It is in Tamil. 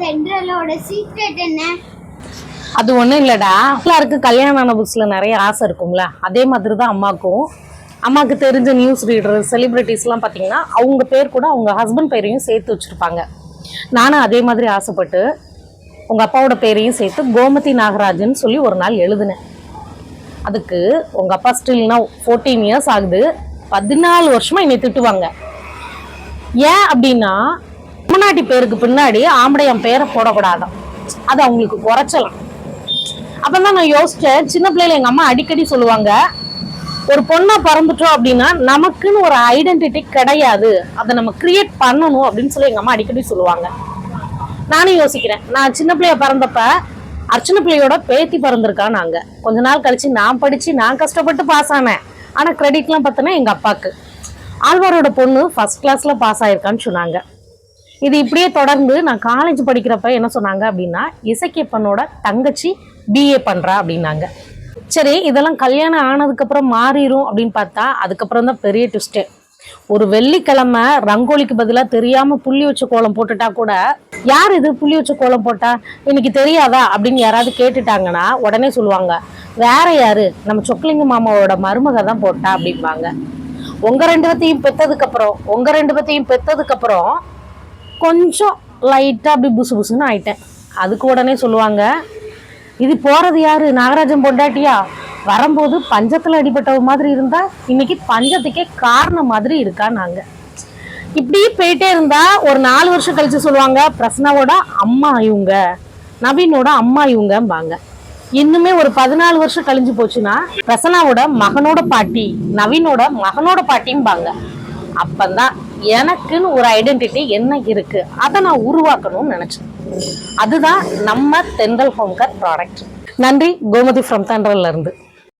தென்றலோட சீக்ரெட் என்ன? அது ஒன்றும் இல்லைடா. எல்லாருக்கு கல்யாணம் ஆன புக்ஸில் நிறைய ஆசை இருக்கும்ல. அதே மாதிரி தான் அம்மாக்கும். அம்மாவுக்கு தெரிஞ்ச நியூஸ் ரீடர் செலிப்ரிட்டிஸ்லாம் பார்த்தீங்கன்னா அவங்க பேர் கூட அவங்க ஹஸ்பண்ட் பேரையும் சேர்த்து வச்சுருப்பாங்க. நானும் அதே மாதிரி ஆசைப்பட்டு உங்கள் அப்பாவோட பேரையும் சேர்த்து கோமதி நாகராஜன் சொல்லி ஒரு நாள் எழுதினேன். அதுக்கு உங்கள் அப்பா ஸ்டில்னா ஃபோர்டீன் இயர்ஸ் ஆகுது. பதினாலு வருஷமாக என்னை திட்டுவாங்க. ஏன் அப்படின்னா முன்னாடி பேருக்கு பின்னாடி ஆம்படையன் பேரை போடக்கூடாதான் அது அவங்களுக்கு குறைச்சலாம். அப்போ தான் நான் யோசித்தேன் சின்ன பிள்ளைல எங்கள் அம்மா அடிக்கடி சொல்லுவாங்க ஒரு பொண்ணை பிறந்துட்டோம் அப்படின்னா நமக்குன்னு ஒரு ஐடென்டிட்டி கிடையாது. அதை நம்ம கிரியேட் பண்ணணும் அப்படின்னு சொல்லி எங்கள் அம்மா அடிக்கடி சொல்லுவாங்க. நானும் யோசிக்கிறேன். நான் சின்ன பிள்ளைய பிறந்தப்ப அர்ச்சனை பிள்ளையோட பேத்தி பிறந்திருக்கா நாங்கள் கொஞ்ச நாள் கழிச்சு நான் படித்து நான் கஷ்டப்பட்டு பாஸ் ஆனேன். ஆனால் கிரெடிட்லாம் பார்த்தோன்னா எங்கள் அப்பாவுக்கு ஆழ்வாரோட பொண்ணு ஃபர்ஸ்ட் கிளாஸில் பாஸ் ஆயிருக்கான்னு சொன்னாங்க. இது இப்படியே தொடர்ந்து நான் காலேஜ் படிக்கிறப்ப என்ன சொன்னாங்க அப்படின்னா இசைக்கப்பனோட தங்கச்சி பிஏ பண்ணுறா அப்படின்னாங்க. சரி இதெல்லாம் கல்யாணம் ஆனதுக்கப்புறம் மாறிடும் அப்படின்னு பார்த்தா அதுக்கப்புறம் தான் பெரிய ட்விஸ்ட்டு ஒரு வெள்ளிக்கிழமை ரங்கோலிக்கு பதிலாக தெரியாமல் புள்ளி வச்ச கோலம் போட்டுட்டா கூட யார் இது புள்ளி வச்ச கோலம் போட்டா? இன்னைக்கு தெரியாதா? அப்படின்னு யாராவது கேட்டுட்டாங்கன்னா உடனே சொல்லுவாங்க வேற யாரு? நம்ம சொக்கலிங்க மாமாவோட மருமக தான் போட்டா அப்படிம்பாங்க. உங்க ரெண்டு பத்தையும் பெத்ததுக்கு அப்புறம் உங்க ரெண்டு பத்தையும் பெத்ததுக்கு அப்புறம் கொஞ்சம் லைட்டாக அப்படி புசு புசுன்னு ஆயிட்டேன். அதுக்கு உடனே சொல்லுவாங்க இது போகிறது யார்? நாகராஜன் பொண்டாட்டியா? வரும்போது பஞ்சத்தில் அடிபட்டவ மாதிரி இருந்தால் இன்னைக்கு பஞ்சத்துக்கே காரணம் மாதிரி இருக்கா நாங்கள் இப்படி போயிட்டே இருந்தா ஒரு நாலு வருஷம் கழிச்சு சொல்லுவாங்க பிரசனாவோட அம்மா இவங்க நவீனோட அம்மா இவங்கம்பாங்க. இன்னுமே ஒரு பதினாலு வருஷம் கழிஞ்சு போச்சுன்னா பிரசனாவோட மகனோட பாட்டி நவீனோட மகனோட பாட்டிம்பாங்க. அப்பந்தான் எனக்குன்னு ஒரு ஐடென்டிட்டி என்ன இருக்கு? அதை நான் உருவாக்கணும்னு நினைச்சேன். அதுதான் நம்ம தென்றல் ஹோம்கர் ப்ராடக்ட் நன்றி கோமதி ஃப்ரம் தென்றல்ல இருந்து.